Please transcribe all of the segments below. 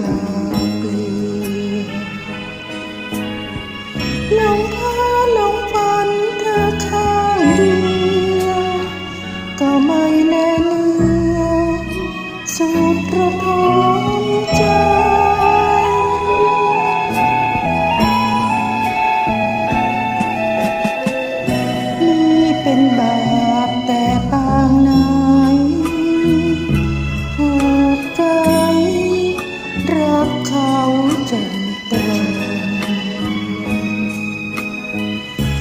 lugar. จันตรา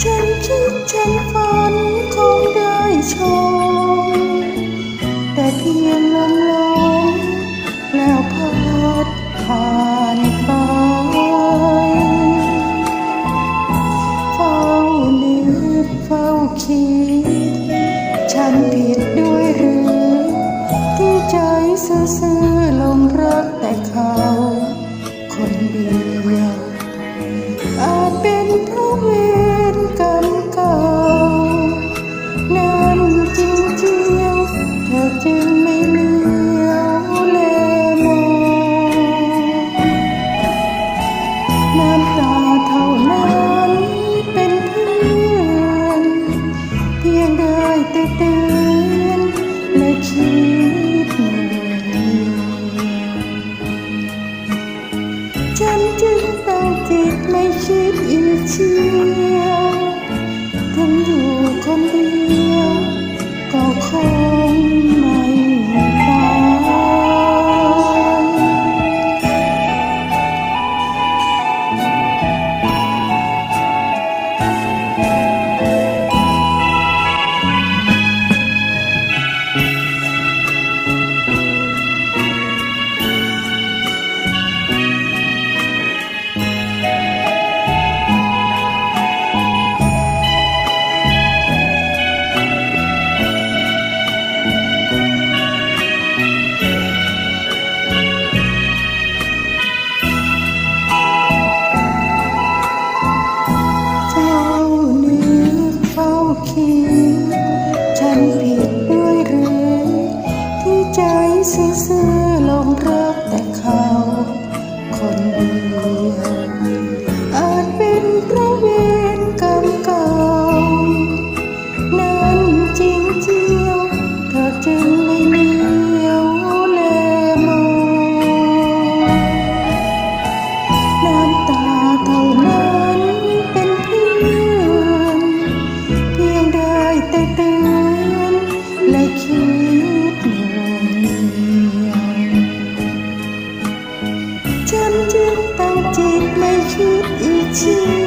ฉันคิดฉันฝันคงได้ชม แต่เพียงลมลมแล้วพัดผ่านไปเฝ้านึกเฝ้าคิด ฉันผิดด้วยหรือ ที่ใจซื่อ เดียวอาจเป็นเพราะเวรกรรมเก่านานจริงเจียวเธอจึงไม่เลี้ยวแลมองน้ำตาเท่านั้นเป็น ซื่อลงรักแต่เขาคนเดียว 情。